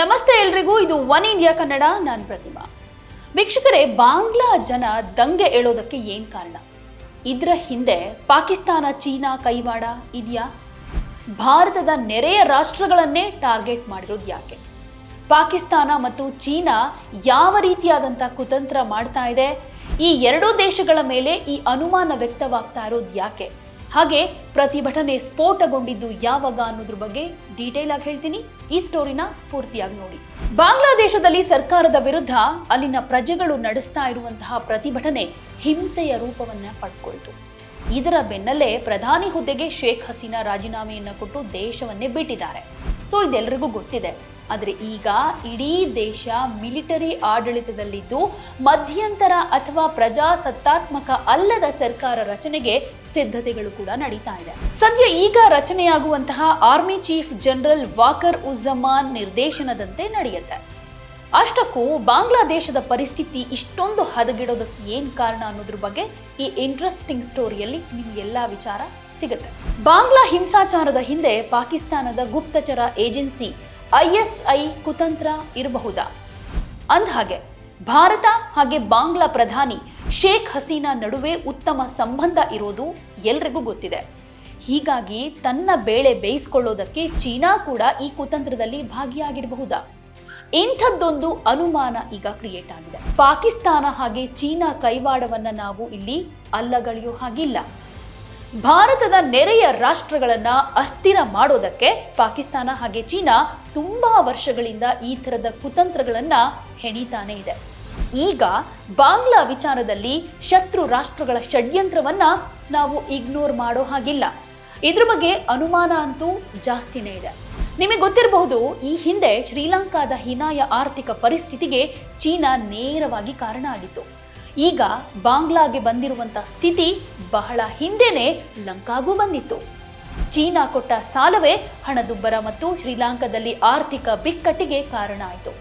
ನಮಸ್ತೆ ಎಲ್ರಿಗೂ, ಇದು ಒನ್ ಇಂಡಿಯಾ ಕನ್ನಡ, ನಾನು ಪ್ರತಿಮಾ. ವೀಕ್ಷಕರೇ, ಬಾಂಗ್ಲಾ ಜನ ದಂಗೆ ಏಳೋದಕ್ಕೆ ಏನ್ ಕಾರಣ? ಇದರ ಹಿಂದೆ ಪಾಕಿಸ್ತಾನ, ಚೀನಾ ಕೈವಾಡ ಇದೆಯಾ? ಭಾರತದ ನೆರೆಯ ರಾಷ್ಟ್ರಗಳನ್ನೇ ಟಾರ್ಗೆಟ್ ಮಾಡಿರೋದು ಯಾಕೆ? ಪಾಕಿಸ್ತಾನ ಮತ್ತು ಚೀನಾ ಯಾವ ರೀತಿಯಾದಂಥ ಕುತಂತ್ರ ಮಾಡ್ತಾ ಇದೆ? ಈ ಎರಡೂ ದೇಶಗಳ ಮೇಲೆ ಈ ಅನುಮಾನ ವ್ಯಕ್ತವಾಗ್ತಾ ಇರೋದು ಯಾಕೆ? ಹಾಗೆ ಪ್ರತಿಭಟನೆ ಸ್ಫೋಟಗೊಂಡಿದ್ದು ಯಾವಾಗ ಅನ್ನೋದ್ರ ಬಗ್ಗೆ ಡೀಟೇಲ್ ಆಗಿ ಹೇಳ್ತೀನಿ. ಈ ಸ್ಟೋರಿನ ಪೂರ್ತಿಯಾಗಿ ನೋಡಿ. ಬಾಂಗ್ಲಾದೇಶದಲ್ಲಿ ಸರ್ಕಾರದ ವಿರುದ್ಧ ಅಲ್ಲಿನ ಪ್ರಜೆಗಳು ನಡೆಸ್ತಾ ಇರುವಂತಹ ಪ್ರತಿಭಟನೆ ಹಿಂಸೆಯ ರೂಪವನ್ನ ಪಡ್ಕೊಳ್ತು. ಇದರ ಬೆನ್ನಲ್ಲೇ ಪ್ರಧಾನಿ ಹುದ್ದೆಗೆ ಶೇಖ್ ಹಸೀನಾ ರಾಜೀನಾಮೆಯನ್ನ ಕೊಟ್ಟು ದೇಶವನ್ನೇ ಬಿಟ್ಟಿದ್ದಾರೆ. ಸೊ ಇದೆಲ್ಲರಿಗೂ ಗೊತ್ತಿದೆ. ಆದರೆ ಈಗ ಇಡೀ ದೇಶ ಮಿಲಿಟರಿ ಆಡಳಿತದಲ್ಲಿದ್ದು ಮಧ್ಯಂತರ ಅಥವಾ ಪ್ರಜಾಸತ್ತಾತ್ಮಕ ಅಲ್ಲದ ಸರ್ಕಾರ ರಚನೆಗೆ ಸಿದ್ಧತೆಗಳು ಕೂಡ ನಡೀತಾ ಇದೆ. ಸದ್ಯ ಈಗ ರಚನೆಯಾಗುವಂತಹ army chief general Waker Uzzaman ನಿರ್ದೇಶನದಂತೆ ನಡೆಯುತ್ತೆ. ಅಷ್ಟಕ್ಕೂ ಬಾಂಗ್ಲಾದೇಶದ ಪರಿಸ್ಥಿತಿ ಇಷ್ಟೊಂದು ಹದಗೆಡೋದಕ್ಕೆ ಏನ್ ಕಾರಣ ಅನ್ನೋದ್ರ ಬಗ್ಗೆ ಈ ಇಂಟ್ರೆಸ್ಟಿಂಗ್ ಸ್ಟೋರಿಯಲ್ಲಿ ನಿಮ್ಗೆಲ್ಲ ವಿಚಾರ ಸಿಗುತ್ತೆ. ಬಾಂಗ್ಲಾ ಹಿಂಸಾಚಾರದ ಹಿಂದೆ ಪಾಕಿಸ್ತಾನದ ಗುಪ್ತಚರ ಏಜೆನ್ಸಿ ಐಎಸ್ಐ ಕುತಂತ್ರ ಇರಬಹುದಾ? ಅಂದಹಾಗೆ ಭಾರತ ಹಾಗೆ ಬಾಂಗ್ಲಾ ಪ್ರಧಾನಿ ಶೇಖ್ ಹಸೀನಾ ನಡುವೆ ಉತ್ತಮ ಸಂಬಂಧ ಇರೋದು ಎಲ್ರಿಗೂ ಗೊತ್ತಿದೆ. ಹೀಗಾಗಿ ತನ್ನ ಬೇಳೆ ಬೇಯಿಸ್ಕೊಳ್ಳೋದಕ್ಕೆ ಚೀನಾ ಕೂಡ ಈ ಕುತಂತ್ರದಲ್ಲಿ ಭಾಗಿಯಾಗಿರಬಹುದಾ? ಇಂಥದ್ದೊಂದು ಅನುಮಾನ ಈಗ ಕ್ರಿಯೇಟ್ ಆಗಿದೆ. ಪಾಕಿಸ್ತಾನ ಹಾಗೆ ಚೀನಾ ಕೈವಾಡವನ್ನ ನಾವು ಇಲ್ಲಿ ಅಲ್ಲಗಳೆಯೋ ಹಾಗಿಲ್ಲ. ಭಾರತದ ನೆರೆಯ ರಾಷ್ಟ್ರಗಳನ್ನ ಅಸ್ಥಿರ ಮಾಡೋದಕ್ಕೆ ಪಾಕಿಸ್ತಾನ ಹಾಗೆ ಚೀನಾ ತುಂಬಾ ವರ್ಷಗಳಿಂದ ಈ ಥರದ ಕುತಂತ್ರಗಳನ್ನ ಹೆಣಿತಾನೆ ಇದೆ. ಈಗ ಬಾಂಗ್ಲಾ ವಿಚಾರದಲ್ಲಿ ಶತ್ರು ರಾಷ್ಟ್ರಗಳ ಷಡ್ಯಂತ್ರವನ್ನ ನಾವು ಇಗ್ನೋರ್ ಮಾಡೋ ಹಾಗಿಲ್ಲ. ಇದ್ರ ಬಗ್ಗೆ ಅನುಮಾನ ಅಂತೂ ಜಾಸ್ತಿನೇ ಇದೆ. ನಿಮಗೆ ಗೊತ್ತಿರಬಹುದು, ಈ ಹಿಂದೆ ಶ್ರೀಲಂಕಾದ ಹೀನಾಯ ಆರ್ಥಿಕ ಪರಿಸ್ಥಿತಿಗೆ ಚೀನಾ ನೇರವಾಗಿ ಕಾರಣ ಆಗಿತ್ತು. ಈಗ ಬಾಂಗ್ಲಾಗೆ ಬಂದಿರುವಂತ ಸ್ಥಿತಿ ಬಹಳ ಹಿಂದೆನೆ ಲಂಕಾಗೂ ಬಂದಿತ್ತು. ಚೀನಾ ಕೊಟ್ಟ ಸಾಲವೇ ಹಣದುಬ್ಬರ ಮತ್ತು ಶ್ರೀಲಂಕಾದಲ್ಲಿ ಆರ್ಥಿಕ ಬಿಕ್ಕಟ್ಟಿಗೆ ಕಾರಣ ಆಯಿತು.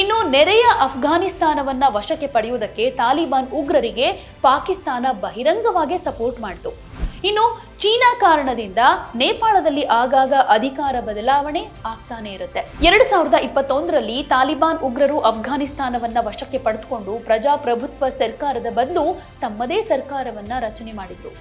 ಇನ್ನು ನೆರೆಯ ಅಫ್ಘಾನಿಸ್ತಾನವನ್ನ ವಶಕ್ಕೆ ಪಡೆಯುವುದಕ್ಕೆ ತಾಲಿಬಾನ್ ಉಗ್ರರಿಗೆ ಪಾಕಿಸ್ತಾನ ಬಹಿರಂಗವಾಗಿ ಸಪೋರ್ಟ್ ಮಾಡಿತು. ಇನ್ನು ಚೀನಾ ಕಾರಣದಿಂದ ನೇಪಾಳದಲ್ಲಿ ಆಗಾಗ ಅಧಿಕಾರ ಬದಲಾವಣೆ ಆಗ್ತಾನೆ ಇರುತ್ತೆ. ಎರಡ್ ಸಾವಿರದ ಇಪ್ಪತ್ತೊಂದರಲ್ಲಿ ತಾಲಿಬಾನ್ ಉಗ್ರರು ಅಫ್ಘಾನಿಸ್ತಾನವನ್ನ ವಶಕ್ಕೆ ಪಡೆದುಕೊಂಡು ಪ್ರಜಾಪ್ರಭುತ್ವ ಸರ್ಕಾರದ ಬದಲು ತಮ್ಮದೇ ಸರ್ಕಾರವನ್ನ ರಚನೆ ಮಾಡಿದ್ರು.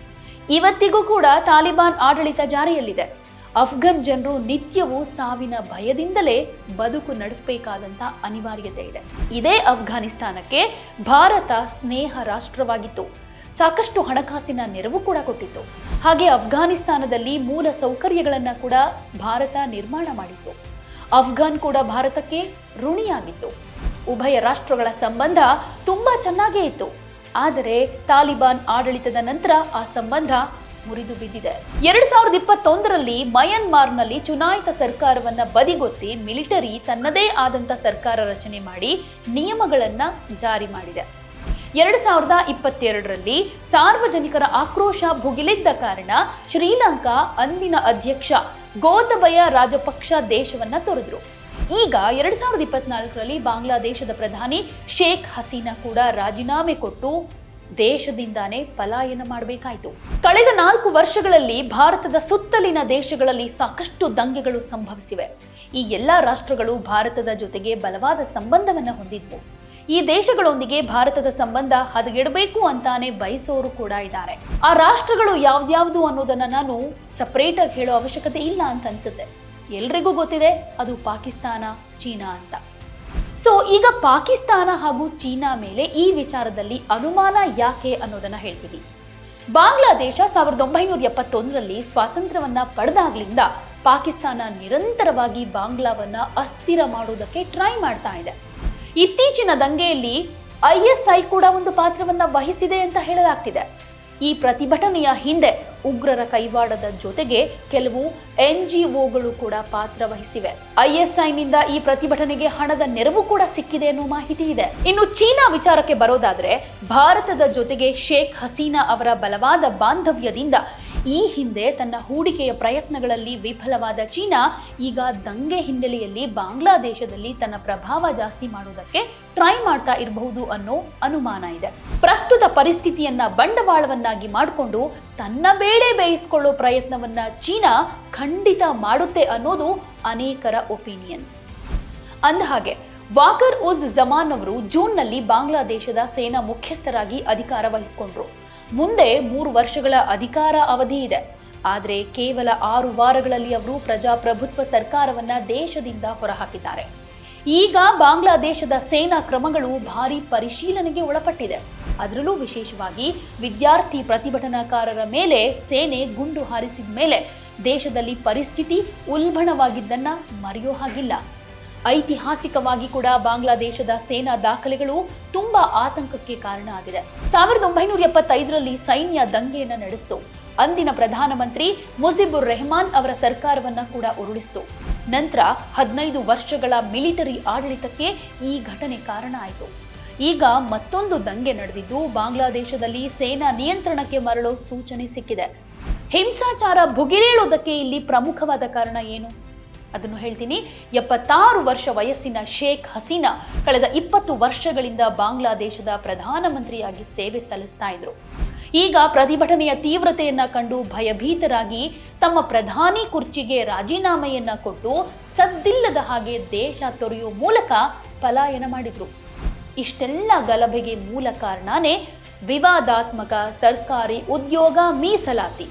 ಇವತ್ತಿಗೂ ಕೂಡ ತಾಲಿಬಾನ್ ಆಡಳಿತ ಜಾರಿಯಲ್ಲಿದೆ. ಅಫ್ಘನ್ ಜನರು ನಿತ್ಯವೂ ಸಾವಿನ ಭಯದಿಂದಲೇ ಬದುಕು ನಡೆಸಬೇಕಾದಂತ ಅನಿವಾರ್ಯತೆ ಇದೆ. ಇದೇ ಅಫ್ಘಾನಿಸ್ತಾನಕ್ಕೆ ಭಾರತ ಸ್ನೇಹ ರಾಷ್ಟ್ರವಾಗಿತ್ತು. ಸಾಕಷ್ಟು ಹಣಕಾಸಿನ ನೆರವು ಕೂಡ ಕೊಟ್ಟಿತ್ತು. ಹಾಗೆ ಅಫ್ಘಾನಿಸ್ತಾನದಲ್ಲಿ ಮೂಲ ಸೌಕರ್ಯಗಳನ್ನ ಕೂಡ ಭಾರತ ನಿರ್ಮಾಣ ಮಾಡಿತ್ತು. ಅಫ್ಘಾನ್ ಕೂಡ ಭಾರತಕ್ಕೆ ಋಣಿಯಾಗಿತ್ತು. ಉಭಯ ರಾಷ್ಟ್ರಗಳ ಸಂಬಂಧ ತುಂಬಾ ಚೆನ್ನಾಗೇ ಇತ್ತು. ಆದರೆ ತಾಲಿಬಾನ್ ಆಡಳಿತದ ನಂತರ ಆ ಸಂಬಂಧ ಮುರಿದು ಬಿದ್ದಿದೆ. ಎರಡ್ ಸಾವಿರದ ಇಪ್ಪತ್ತೊಂದರಲ್ಲಿ ಮಯನ್ಮಾರ್ನಲ್ಲಿ ಚುನಾಯಿತ ಸರ್ಕಾರವನ್ನ ಬದಿಗೊತ್ತಿ ಮಿಲಿಟರಿ ತನ್ನದೇ ಆದಂತ ಸರ್ಕಾರ ರಚನೆ ಮಾಡಿ ನಿಯಮಗಳನ್ನ ಜಾರಿ ಮಾಡಿದೆ. ಎರಡು ಸಾವಿರದ ಇಪ್ಪತ್ತೆರಡರಲ್ಲಿ ಸಾರ್ವಜನಿಕರ ಆಕ್ರೋಶ ಭುಗಿಲಿದ್ದ ಕಾರಣ ಶ್ರೀಲಂಕಾ ಅಂದಿನ ಅಧ್ಯಕ್ಷ ಗೋತಬಯ ರಾಜಪಕ್ಷ ದೇಶವನ್ನ ತೊರೆದ್ರು. ಈಗ ಎರಡು ಸಾವಿರದ ಇಪ್ಪತ್ನಾಲ್ಕರಲ್ಲಿ ಬಾಂಗ್ಲಾದೇಶದ ಪ್ರಧಾನಿ ಶೇಖ್ ಹಸೀನಾ ಕೂಡ ರಾಜೀನಾಮೆ ಕೊಟ್ಟು ದೇಶದಿಂದಾನೇ ಪಲಾಯನ ಮಾಡಬೇಕಾಯಿತು. ಕಳೆದ ನಾಲ್ಕು ವರ್ಷಗಳಲ್ಲಿ ಭಾರತದ ಸುತ್ತಲಿನ ದೇಶಗಳಲ್ಲಿ ಸಾಕಷ್ಟು ದಂಗೆಗಳು ಸಂಭವಿಸಿವೆ. ಈ ಎಲ್ಲಾ ರಾಷ್ಟ್ರಗಳು ಭಾರತದ ಜೊತೆಗೆ ಬಲವಾದ ಸಂಬಂಧವನ್ನು ಹೊಂದಿದ್ವು. ಈ ದೇಶಗಳೊಂದಿಗೆ ಭಾರತದ ಸಂಬಂಧ ಹದಗೆಡಬೇಕು ಅಂತಾನೆ ಬಯಸೋರು ಕೂಡ ಇದ್ದಾರೆ. ಆ ರಾಷ್ಟ್ರಗಳು ಯಾವ್ದ್ಯಾವ್ದು ಅನ್ನೋದನ್ನ ನಾನು ಸಪರೇಟ್ ಆಗಿ ಹೇಳೋ ಅವಶ್ಯಕತೆ ಇಲ್ಲ ಅಂತ ಅನ್ಸುತ್ತೆ. ಎಲ್ರಿಗೂ ಗೊತ್ತಿದೆ, ಅದು ಪಾಕಿಸ್ತಾನ, ಚೀನಾ ಅಂತ. ಸೊ ಈಗ ಪಾಕಿಸ್ತಾನ ಹಾಗೂ ಚೀನಾ ಮೇಲೆ ಈ ವಿಚಾರದಲ್ಲಿ ಅನುಮಾನ ಯಾಕೆ ಅನ್ನೋದನ್ನ ಹೇಳ್ತೀವಿ ಬಾಂಗ್ಲಾದೇಶ ಸಾವಿರದ ಒಂಬೈನೂರ ಎಪ್ಪತ್ತೊಂದರಲ್ಲಿ ಸ್ವಾತಂತ್ರ್ಯವನ್ನ ಪಡೆದಾಗ್ಲಿಂದ ಪಾಕಿಸ್ತಾನ ನಿರಂತರವಾಗಿ ಬಾಂಗ್ಲಾವನ್ನ ಅಸ್ಥಿರ ಮಾಡುವುದಕ್ಕೆ ಟ್ರೈ ಮಾಡ್ತಾ ಇದೆ. ಇತ್ತೀಚಿನ ದಂಗೆಯಲ್ಲಿ ಐಎಸ್ಐ ಕೂಡ ಒಂದು ಪಾತ್ರವನ್ನ ವಹಿಸಿದೆ ಅಂತ ಹೇಳಲಾಗ್ತಿದೆ. ಈ ಪ್ರತಿಭಟನೆಯ ಹಿಂದೆ ಉಗ್ರರ ಕೈವಾಡದ ಜೊತೆಗೆ ಕೆಲವು ಎನ್ ಕೂಡ ಪಾತ್ರ ವಹಿಸಿವೆ. ಐಎಸ್ಐನಿಂದ ಈ ಪ್ರತಿಭಟನೆಗೆ ಹಣದ ನೆರವು ಕೂಡ ಸಿಕ್ಕಿದೆ ಅನ್ನೋ ಮಾಹಿತಿ ಇದೆ. ಇನ್ನು ಚೀನಾ ವಿಚಾರಕ್ಕೆ ಬರೋದಾದ್ರೆ, ಭಾರತದ ಜೊತೆಗೆ ಶೇಖ್ ಹಸೀನಾ ಅವರ ಬಲವಾದ ಬಾಂಧವ್ಯದಿಂದ ಈ ಹಿಂದೆ ತನ್ನ ಹೂಡಿಕೆಯ ಪ್ರಯತ್ನಗಳಲ್ಲಿ ವಿಫಲವಾದ ಚೀನಾ, ಈಗ ದಂಗೆ ಹಿನ್ನೆಲೆಯಲ್ಲಿ ಬಾಂಗ್ಲಾದೇಶದಲ್ಲಿ ತನ್ನ ಪ್ರಭಾವ ಜಾಸ್ತಿ ಮಾಡುವುದಕ್ಕೆ ಟ್ರೈ ಮಾಡ್ತಾ ಇರಬಹುದು ಅನ್ನೋ ಅನುಮಾನ ಇದೆ. ಪ್ರಸ್ತುತ ಪರಿಸ್ಥಿತಿಯನ್ನ ಬಂಡವಾಳವನ್ನಾಗಿ ಮಾಡಿಕೊಂಡು ತನ್ನ ಬೇಳೆ ಬೇಯಿಸಿಕೊಳ್ಳೋ ಪ್ರಯತ್ನವನ್ನ ಚೀನಾ ಖಂಡಿತ ಮಾಡುತ್ತೆ ಅನ್ನೋದು ಅನೇಕರ ಒಪಿನಿಯನ್. ಅಂದಹಾಗೆ, ವಾಕರ್ ಉಜ್ ಜಮಾನ್ ಅವರು ಜೂನ್ನಲ್ಲಿ ಬಾಂಗ್ಲಾದೇಶದ ಸೇನಾ ಮುಖ್ಯಸ್ಥರಾಗಿ ಅಧಿಕಾರ ವಹಿಸಿಕೊಂಡ್ರು. ಮುಂದೆ ಮೂರು ವರ್ಷಗಳ ಅಧಿಕಾರ ಅವಧಿ ಇದೆ. ಆದರೆ ಕೇವಲ ಆರು ವಾರಗಳಲ್ಲಿ ಅವರು ಪ್ರಜಾಪ್ರಭುತ್ವ ಸರ್ಕಾರವನ್ನ ದೇಶದಿಂದ ಹೊರಹಾಕಿದ್ದಾರೆ. ಈಗ ಬಾಂಗ್ಲಾದೇಶದ ಸೇನಾ ಕ್ರಮಗಳು ಭಾರಿ ಪರಿಶೀಲನೆಗೆ ಒಳಪಟ್ಟಿದೆ. ಅದರಲ್ಲೂ ವಿಶೇಷವಾಗಿ ವಿದ್ಯಾರ್ಥಿ ಪ್ರತಿಭಟನಾಕಾರರ ಮೇಲೆ ಸೇನೆ ಗುಂಡು ಹಾರಿಸಿದ ಮೇಲೆ ದೇಶದಲ್ಲಿ ಪರಿಸ್ಥಿತಿ ಉಲ್ಬಣವಾಗಿದ್ದನ್ನ ಮರೆಯೋ ಹಾಗಿಲ್ಲ. ಐತಿಹಾಸಿಕವಾಗಿ ಕೂಡ ಬಾಂಗ್ಲಾದೇಶದ ಸೇನಾ ದಾಖಲೆಗಳು ತುಂಬಾ ಆತಂಕಕ್ಕೆ ಕಾರಣ ಆಗಿದೆ. ಸಾವಿರದ ಒಂಬೈನೂರ ಎಪ್ಪತ್ತೈದರಲ್ಲಿ ಸೈನ್ಯ ದಂಗೆಯನ್ನು ನಡೆಸಿತು. ಅಂದಿನ ಪ್ರಧಾನಮಂತ್ರಿ ಮುಜಿಬುರ್ ರೆಹಮಾನ್ ಅವರ ಸರ್ಕಾರವನ್ನ ಕೂಡ ಉರುಳಿಸಿತು. ನಂತರ ಹದಿನೈದು ವರ್ಷಗಳ ಮಿಲಿಟರಿ ಆಡಳಿತಕ್ಕೆ ಈ ಘಟನೆ ಕಾರಣ ಆಯಿತು. ಈಗ ಮತ್ತೊಂದು ದಂಗೆ ನಡೆದಿದ್ದು ಬಾಂಗ್ಲಾದೇಶದಲ್ಲಿ ಸೇನಾ ನಿಯಂತ್ರಣಕ್ಕೆ ಮರಳೋ ಸೂಚನೆ ಸಿಕ್ಕಿದೆ. ಹಿಂಸಾಚಾರ ಭುಗಿಲೇಳೋದಕ್ಕೆ ಇಲ್ಲಿ ಪ್ರಮುಖವಾದ ಕಾರಣ ಏನು? ಅದನ್ನು ಹೇಳ್ತೀನಿ. ಎಪ್ಪತ್ತಾರು ವರ್ಷ ವಯಸ್ಸಿನ ಶೇಖ್ ಹಸೀನಾ ಕಳೆದ ಇಪ್ಪತ್ತು ವರ್ಷಗಳಿಂದ ಬಾಂಗ್ಲಾದೇಶದ ಪ್ರಧಾನಮಂತ್ರಿಯಾಗಿ ಸೇವೆ ಸಲ್ಲಿಸ್ತಾ ಇದ್ರು. ಈಗ ಪ್ರತಿಭಟನೆಯ ತೀವ್ರತೆಯನ್ನ ಕಂಡು ಭಯಭೀತರಾಗಿ ತಮ್ಮ ಪ್ರಧಾನಿ ಕುರ್ಚಿಗೆ ರಾಜೀನಾಮೆಯನ್ನ ಕೊಟ್ಟು ಸದ್ದಿಲ್ಲದ ಹಾಗೆ ದೇಶ ತೊರೆಯುವ ಮೂಲಕ ಪಲಾಯನ ಮಾಡಿದ್ರು. ಇಷ್ಟೆಲ್ಲ ಗಲಭೆಗೆ ಮೂಲ ಕಾರಣನೇ ವಿವಾದಾತ್ಮಕ ಸರ್ಕಾರಿ ಉದ್ಯೋಗ ಮೀಸಲಾತಿ.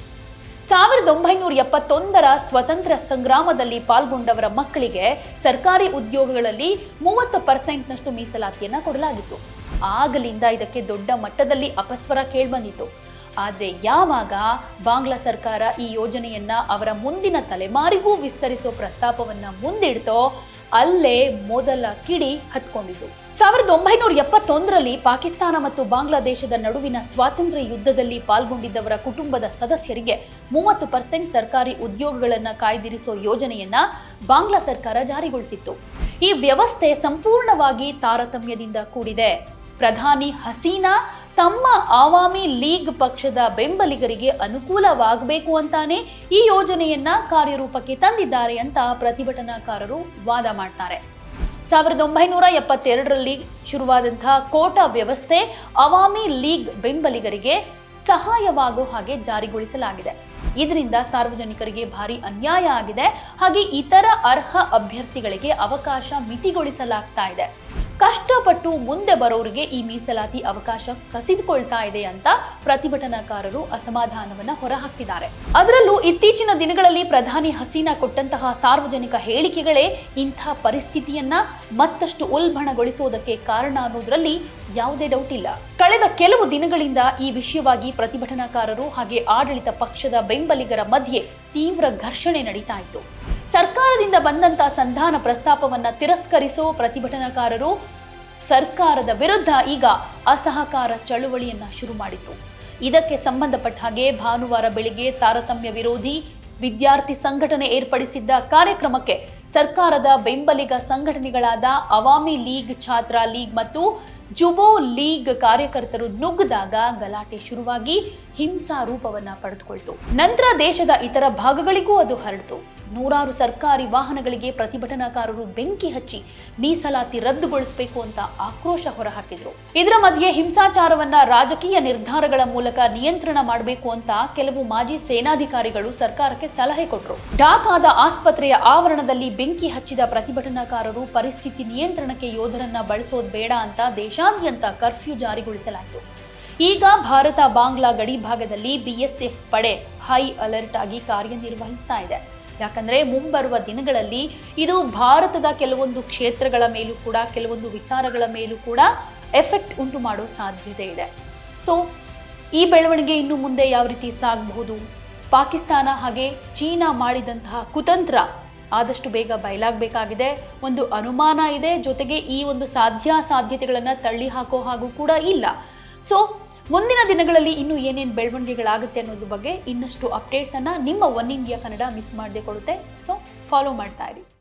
ಸಾವಿರದ ಒಂಬೈನೂರ ಎಪ್ಪತ್ತೊಂದರ ಸ್ವತಂತ್ರ ಸಂಗ್ರಾಮದಲ್ಲಿ ಪಾಲ್ಗೊಂಡವರ ಮಕ್ಕಳಿಗೆ ಸರ್ಕಾರಿ ಉದ್ಯೋಗಗಳಲ್ಲಿ ಮೂವತ್ತು ಪರ್ಸೆಂಟ್ನಷ್ಟು ಮೀಸಲಾತಿಯನ್ನ ಕೊಡಲಾಗಿತ್ತು. ಆಗಲಿಂದ ಇದಕ್ಕೆ ದೊಡ್ಡ ಮಟ್ಟದಲ್ಲಿ ಅಪಸ್ವರ ಕೇಳ್ಬಂದಿತ್ತು. ಆದರೆ ಯಾವಾಗ ಬಾಂಗ್ಲಾ ಸರ್ಕಾರ ಈ ಯೋಜನೆಯನ್ನ ಅವರ ಮುಂದಿನ ತಲೆಮಾರಿಗೂ ವಿಸ್ತರಿಸೋ ಪ್ರಸ್ತಾಪವನ್ನ ಮುಂದಿಡ್ತೋ, ಅಲ್ಲೇ ಮೊದಲ ಕಿಡಿ ಹತ್ಕೊಂಡಿತು ಸಾವಿರದ ಒಂಬೈನೂರ ಎಪ್ಪತ್ತೊಂದರಲ್ಲಿ ಪಾಕಿಸ್ತಾನ ಮತ್ತು ಬಾಂಗ್ಲಾದೇಶದ ನಡುವಿನ ಸ್ವಾತಂತ್ರ್ಯ ಯುದ್ಧದಲ್ಲಿ ಪಾಲ್ಗೊಂಡಿದ್ದವರ ಕುಟುಂಬದ ಸದಸ್ಯರಿಗೆ ಮೂವತ್ತು ಪರ್ಸೆಂಟ್ ಸರ್ಕಾರಿ ಉದ್ಯೋಗಗಳನ್ನು ಕಾಯ್ದಿರಿಸೋ ಯೋಜನೆಯನ್ನ ಬಾಂಗ್ಲಾ ಸರ್ಕಾರ ಜಾರಿಗೊಳಿಸಿತ್ತು. ಈ ವ್ಯವಸ್ಥೆ ಸಂಪೂರ್ಣವಾಗಿ ತಾರತಮ್ಯದಿಂದ ಕೂಡಿದೆ. ಪ್ರಧಾನಿ ಹಸೀನಾ ತಮ್ಮ ಆವಾಮಿ ಲೀಗ್ ಪಕ್ಷದ ಬೆಂಬಲಿಗರಿಗೆ ಅನುಕೂಲವಾಗಬೇಕು ಅಂತಾನೆ ಈ ಯೋಜನೆಯನ್ನ ಕಾರ್ಯರೂಪಕ್ಕೆ ತಂದಿದ್ದಾರೆ ಅಂತ ಪ್ರತಿಭಟನಾಕಾರರು ವಾದ ಮಾಡ್ತಾರೆ. ಸಾವಿರದ ಒಂಬೈನೂರ ಎಪ್ಪತ್ತೆರಡರಲ್ಲಿ ಶುರುವಾದಂತಹ ಕೋಟಾ ವ್ಯವಸ್ಥೆ ಅವಾಮಿ ಲೀಗ್ ಬೆಂಬಲಿಗರಿಗೆ ಸಹಾಯವಾಗೋ ಹಾಗೆ ಜಾರಿಗೊಳಿಸಲಾಗಿದೆ. ಇದರಿಂದ ಸಾರ್ವಜನಿಕರಿಗೆ ಭಾರಿ ಅನ್ಯಾಯ ಆಗಿದೆ. ಹಾಗೆ ಇತರ ಅರ್ಹ ಅಭ್ಯರ್ಥಿಗಳಿಗೆ ಅವಕಾಶ ಮಿತಿಗೊಳಿಸಲಾಗ್ತಾ ಇದೆ. ಕಷ್ಟಪಟ್ಟು ಮುಂದೆ ಬರೋರಿಗೆ ಈ ಮೀಸಲಾತಿ ಅವಕಾಶ ಕಸಿದುಕೊಳ್ತಾ ಇದೆ ಅಂತ ಪ್ರತಿಭಟನಾಕಾರರು ಅಸಮಾಧಾನವನ್ನ ಹೊರಹಾಕ್ತಿದ್ದಾರೆ ಅದರಲ್ಲೂ ಇತ್ತೀಚಿನ ದಿನಗಳಲ್ಲಿ ಪ್ರಧಾನಿ ಹಸೀನಾ ಕೊಟ್ಟಂತಹ ಸಾರ್ವಜನಿಕ ಹೇಳಿಕೆಗಳೇ ಇಂಥ ಪರಿಸ್ಥಿತಿಯನ್ನ ಮತ್ತಷ್ಟು ಉಲ್ಬಣಗೊಳಿಸುವುದಕ್ಕೆ ಕಾರಣ ಅನ್ನೋದ್ರಲ್ಲಿ ಯಾವುದೇ ಡೌಟ್ ಇಲ್ಲ. ಕಳೆದ ಕೆಲವು ದಿನಗಳಿಂದ ಈ ವಿಷಯವಾಗಿ ಪ್ರತಿಭಟನಾಕಾರರು ಹಾಗೆ ಆಡಳಿತ ಪಕ್ಷದ ಬೆಂಬಲಿಗರ ಮಧ್ಯೆ ತೀವ್ರ ಘರ್ಷಣೆ ನಡೀತಾ ಇತ್ತು. ಸರ್ಕಾರದಿಂದ ಬಂದಂತ ಸಂಧಾನ ಪ್ರಸ್ತಾಪವನ್ನ ತಿರಸ್ಕರಿಸೋ ಪ್ರತಿಭಟನಾಕಾರರು ಸರ್ಕಾರದ ವಿರುದ್ಧ ಈಗ ಅಸಹಕಾರ ಚಳುವಳಿಯನ್ನ ಶುರು ಮಾಡಿತು ಇದಕ್ಕೆ ಸಂಬಂಧಪಟ್ಟ ಹಾಗೆ ಭಾನುವಾರ ಬೆಳಿಗ್ಗೆ ತಾರತಮ್ಯ ವಿರೋಧಿ ವಿದ್ಯಾರ್ಥಿ ಸಂಘಟನೆ ಏರ್ಪಡಿಸಿದ್ದ ಕಾರ್ಯಕ್ರಮಕ್ಕೆ ಸರ್ಕಾರದ ಬೆಂಬಲಿಗ ಸಂಘಟನೆಗಳಾದ ಅವಾಮಿ ಲೀಗ್, ಛಾತ್ರ ಲೀಗ್ ಮತ್ತು ಜುಬೋ ಲೀಗ್ ಕಾರ್ಯಕರ್ತರು ನುಗ್ಗದಾಗ ಗಲಾಟೆ ಶುರುವಾಗಿ ಹಿಂಸಾ ರೂಪವನ್ನ ಪಡೆದುಕೊಳ್ತು. ನಂತರ ದೇಶದ ಇತರ ಭಾಗಗಳಿಗೂ ಅದು ಹರಡಿತು. ನೂರಾರು ಸರ್ಕಾರಿ ವಾಹನಗಳಿಗೆ ಪ್ರತಿಭಟನಾಕಾರರು ಬೆಂಕಿ ಹಚ್ಚಿ ಮೀಸಲಾತಿ ರದ್ದುಗೊಳಿಸಬೇಕು ಅಂತ ಆಕ್ರೋಶ ಹೊರಹಾಕಿದ್ರು. ಇದರ ಮಧ್ಯೆ ಹಿಂಸಾಚಾರವನ್ನ ರಾಜಕೀಯ ನಿರ್ಧಾರಗಳ ಮೂಲಕ ನಿಯಂತ್ರಣ ಮಾಡಬೇಕು ಅಂತ ಕೆಲವು ಮಾಜಿ ಸೇನಾಧಿಕಾರಿಗಳು ಸರ್ಕಾರಕ್ಕೆ ಸಲಹೆ ಕೊಟ್ಟರು ಢಾಕಾದ ಆಸ್ಪತ್ರೆಯ ಆವರಣದಲ್ಲಿ ಬೆಂಕಿ ಹಚ್ಚಿದ ಪ್ರತಿಭಟನಾಕಾರರು ಪರಿಸ್ಥಿತಿ ನಿಯಂತ್ರಣಕ್ಕೆ ಯೋಧರನ್ನ ಬಳಸೋದು ಬೇಡ ಅಂತ ದೇಶಾದ್ಯಂತ ಕರ್ಫ್ಯೂ ಜಾರಿಗೊಳಿಸಲಾಯಿತು. ಈಗ ಭಾರತ ಬಾಂಗ್ಲಾ ಗಡಿ ಭಾಗದಲ್ಲಿ ಬಿಎಸ್ಎಫ್ ಪಡೆ ಹೈ ಅಲರ್ಟ್ ಆಗಿ ಕಾರ್ಯನಿರ್ವಹಿಸ್ತಾ ಇದೆ. ಯಾಕಂದ್ರೆ ಮುಂಬರುವ ದಿನಗಳಲ್ಲಿ ಇದು ಭಾರತದ ಕೆಲವೊಂದು ಕ್ಷೇತ್ರಗಳ ಮೇಲೂ ಕೂಡ, ಕೆಲವೊಂದು ವಿಚಾರಗಳ ಮೇಲೂ ಕೂಡ ಎಫೆಕ್ಟ್ ಉಂಟು ಮಾಡೋ ಸಾಧ್ಯತೆ ಇದೆ. ಸೊ ಈ ಬೆಳವಣಿಗೆ ಇನ್ನು ಮುಂದೆ ಯಾವ ರೀತಿ ಸಾಗಬಹುದು? ಪಾಕಿಸ್ತಾನ ಹಾಗೆ ಚೀನಾ ಮಾಡಿದಂತಹ ಕುತಂತ್ರ ಆದಷ್ಟು ಬೇಗ ಬಯಲಾಗಬೇಕಾಗಿದೆ. ಒಂದು ಅನುಮಾನ ಇದೆ, ಜೊತೆಗೆ ಈ ಒಂದು ಸಾಧ್ಯ ಸಾಧ್ಯತೆಗಳನ್ನು ತಳ್ಳಿ ಹಾಕೋ ಹಾಗೂ ಕೂಡ ಇಲ್ಲ. ಸೊ ಮುಂದಿನ ದಿನಗಳಲ್ಲಿ ಇನ್ನೂ ಏನೇನು ಬೆಳವಣಿಗೆಗಳಾಗುತ್ತೆ ಅನ್ನೋದ್ರ ಬಗ್ಗೆ ಇನ್ನಷ್ಟು ಅಪ್ಡೇಟ್ಸನ್ನು ನಿಮ್ಮ ಒನ್ ಇಂಡಿಯಾ ಕನ್ನಡ ಮಿಸ್ ಮಾಡದೆ ಕೊಡುತ್ತೆ. ಸೊ ಫಾಲೋ ಮಾಡ್ತಾ ಇರಿ.